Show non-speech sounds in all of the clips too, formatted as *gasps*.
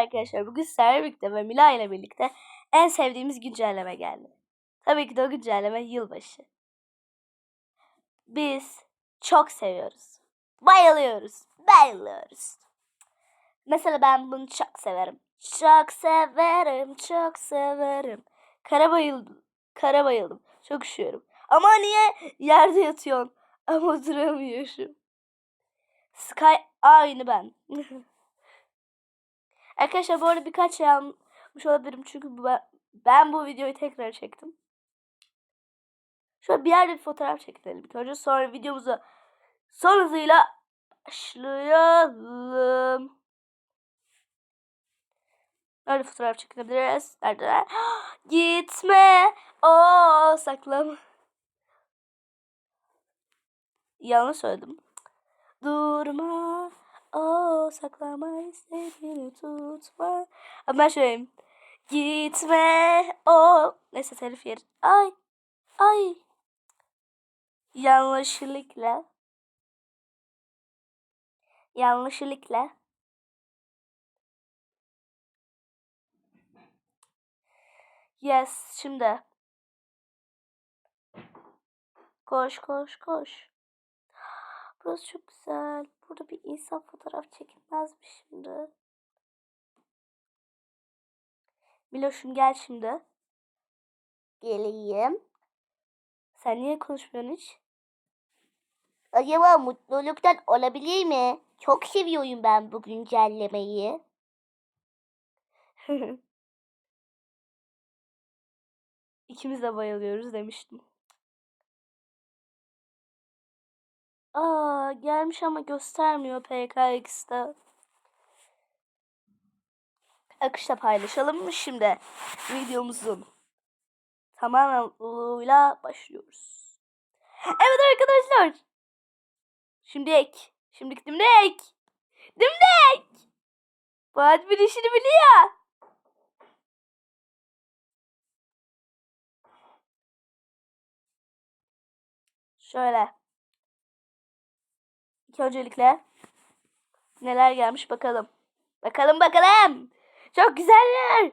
Arkadaşlar bugün sizlerle birlikte ve Mila ile birlikte en sevdiğimiz güncelleme geldi. Tabii ki de o güncelleme yılbaşı. Biz çok seviyoruz. Bayılıyoruz. Bayılıyoruz. Mesela ben bunu çok severim. Çok severim, çok severim. Kara bayıldım. Kara bayıldım. Çok üşüyorum. Ama niye yerde yatıyorsun? Ama duramıyorum. Sky aynı ben. *laughs* Arkadaşlar bu arada birkaç şey almış olabilirim çünkü ben, bu videoyu tekrar çektim. Şöyle bir yerde bir fotoğraf çekelim önce sonra videomuza son hızıyla başlayalım. Öyle fotoğraf çekebiliriz. Neredeler? *gasps* Gitme. O saklama. Yanlış söyledim. Durma. O saklama istediğini tutma. Ama ben şöyleyim. Gitme. O. Neyse telif yer. Ay. Ay. Yanlışlıkla. Yanlışlıkla. Yes. Şimdi. Koş koş koş. Burası çok güzel. Burada bir insan fotoğraf çekilmez mi şimdi? Miloş'um gel şimdi. Geleyim. Sen niye konuşmuyorsun hiç? Acaba mutluluktan olabilir mi? Çok seviyorum ben bu güncellemeyi. *laughs* İkimiz de bayılıyoruz demiştim. Aa gelmiş ama göstermiyor PKX'de. Akışta paylaşalım mı şimdi videomuzun? Tamamen uluyla başlıyoruz. Evet arkadaşlar. Şimdi ek. Şimdilik dimdik. Dimdik. Fuat bir işini biliyor. Şöyle. Öncelikle neler gelmiş bakalım. Bakalım bakalım. Çok güzeller.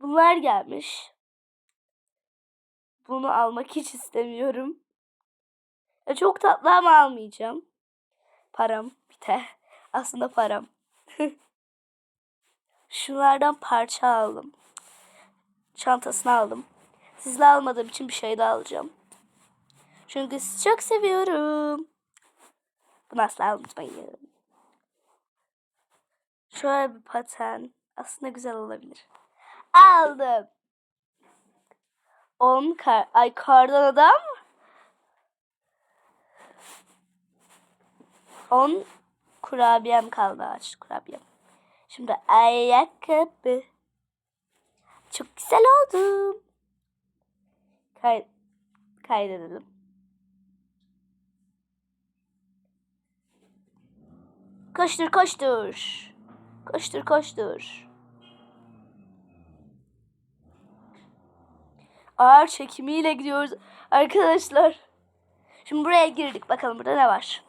Bunlar gelmiş. Bunu almak hiç istemiyorum. Ya çok tatlı ama almayacağım. Param biter. Aslında param. *laughs* Şunlardan parça aldım. Çantasını aldım. Sizle almadığım için bir şey daha alacağım. Çünkü sizi çok seviyorum. Bunu asla unutmayın. Şöyle bir paten. Aslında güzel olabilir. Aldım. 10 kar ay kardan adam. 10 kurabiyem kaldı aç kurabiyem. Şimdi ayakkabı. Çok güzel oldum. Kay kaydedelim. Koştur koştur. Koştur koştur. Ağır çekimiyle gidiyoruz arkadaşlar. Şimdi buraya girdik. Bakalım burada ne var.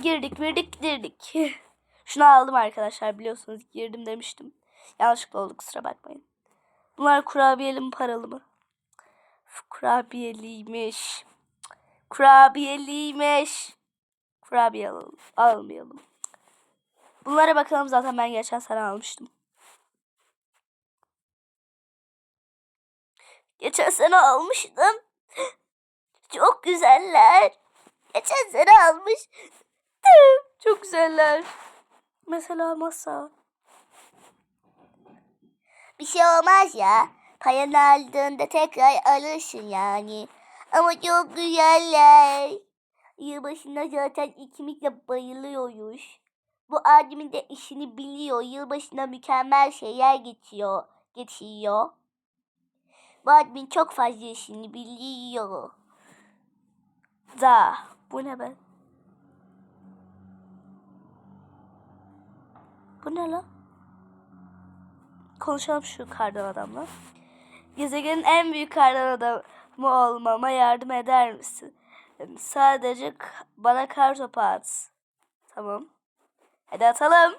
Girdik girdik girdik. *laughs* Şunu aldım arkadaşlar biliyorsunuz girdim demiştim. Yanlışlıkla oldu kusura bakmayın. Bunlar kurabiyeli mi paralı mı? Kurabiyeliymiş. Kurabiyeliymiş. Kurabiye alalım. Almayalım. Bunlara bakalım zaten ben geçen sene almıştım. Geçen sene almıştım. Çok güzeller. Geçen sene almıştım. Çok güzeller. Mesela masa. Bir şey olmaz ya. Paranı aldığında tekrar alırsın yani. Ama çok güzeller. Yılbaşında zaten ikimiz de bayılıyoruz. Bu abimin de işini biliyor. Yılbaşında mükemmel şeyler geçiyor. Geçiyor. Bu admin çok fazla işini biliyor. Da. Bu ne be? Bu ne lan? Konuşalım şu kardan adamla. Gezegenin en büyük kardan adamı olmama yardım eder misin? Sadece bana kar topu at. Tamam. Hadi atalım.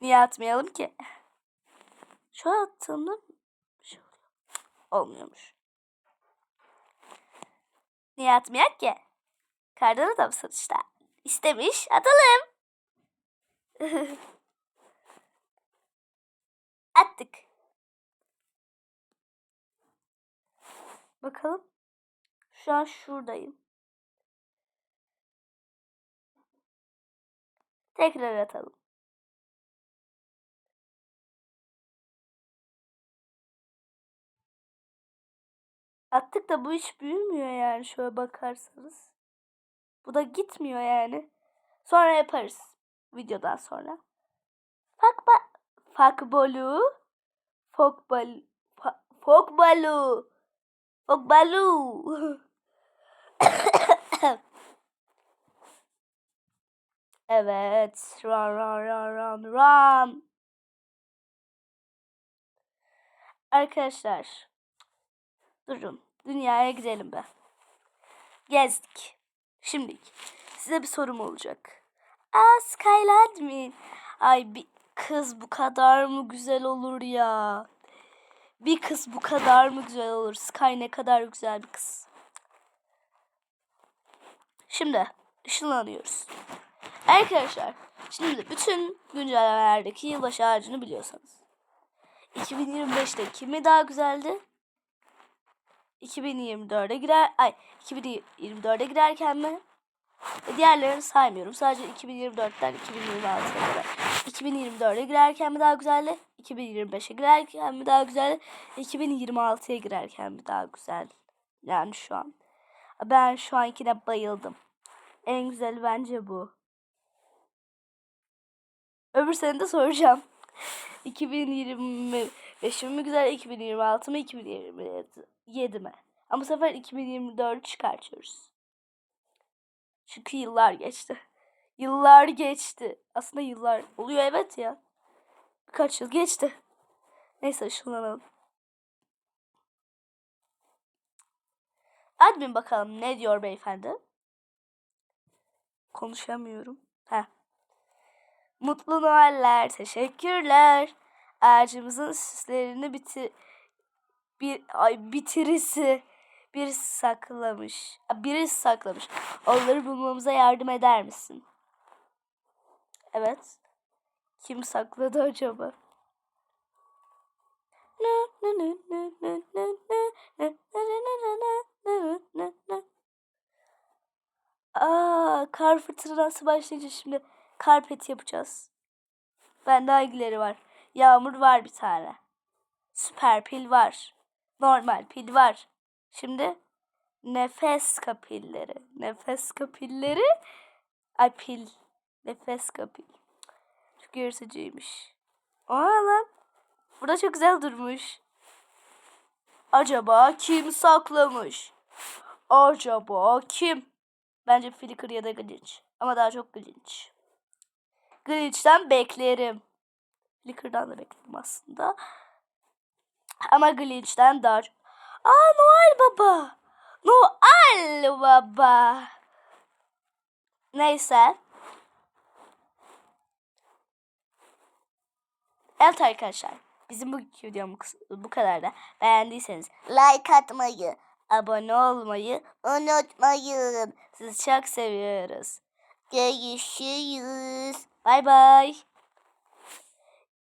Niye atmayalım ki? Şu an attığımda şey. Olmuyormuş. Niye atmayak ki? Kardan adam sonuçta. İstemiş atalım. *laughs* Attık. Bakalım. Şu an şuradayım. Tekrar atalım. Attık da bu hiç büyümüyor yani şöyle bakarsanız. Bu da gitmiyor yani. Sonra yaparız. Videodan sonra. Fak ba fak bolu. Fok bal fa- fok balu. Fok balu. *coughs* evet. Run run run run run. Arkadaşlar. Durun. Dünyaya gidelim be. Gezdik. Şimdi size bir sorum olacak. Aa Skyland mi? Ay bir kız bu kadar mı güzel olur ya? Bir kız bu kadar mı güzel olur? Sky ne kadar güzel bir kız. Şimdi ışınlanıyoruz. Arkadaşlar şimdi bütün güncellemelerdeki yılbaşı ağacını biliyorsanız. 2025'te kimi daha güzeldi? 2024'e girer ay 2024'e girerken mi? E, diğerlerini saymıyorum. Sadece 2024'ten 2026'ya kadar. 2024'e girerken mi daha güzeldi? 2025'e girerken mi daha güzeldi? 2026'ya girerken mi daha güzel? Yani şu an. Ben şu ankine bayıldım. En güzeli bence bu. Öbür sene de soracağım. *laughs* 2025 mi güzel, 2026 mı, 2027 mi? Ama bu sefer 2024 çıkartıyoruz. Çünkü yıllar geçti. Yıllar geçti. Aslında yıllar oluyor evet ya. Birkaç yıl geçti. Neyse ışınlanalım. Admin bakalım ne diyor beyefendi? Konuşamıyorum. Heh. Mutlu Noeller, teşekkürler. Ağacımızın süslerini bitir bir ay bitirisi bir saklamış. Biri saklamış. Onları bulmamıza yardım eder misin? Evet. Kim sakladı acaba? Aa, kar fırtınası başlayınca şimdi karpet yapacağız. Bende hangileri var? Yağmur var bir tane. Süper pil var. Normal pil var. Şimdi nefes kapilleri. Nefes kapilleri. Ay pil. Nefes kapil. Çok yırtıcıymış. Aa lan. Burada çok güzel durmuş. Acaba kim saklamış? Acaba kim? Bence Flickr ya da Glitch. Ama daha çok Glitch. Glitch'ten beklerim. Flickr'dan da beklerim aslında. Ama Glitch'ten daha çok. Aa Noel Baba. Noel Baba. Neyse. Evet arkadaşlar. Bizim bu videomuz bu kadar da. Beğendiyseniz Like atmayı abone olmayı unutmayın. sizi çok seviyoruz. Görüşürüz. Bay bay.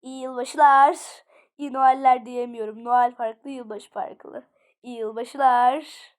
İyi yılbaşılar. İyi Noeller diyemiyorum. Noel farklı, yılbaşı farklı. İyi yılbaşılar.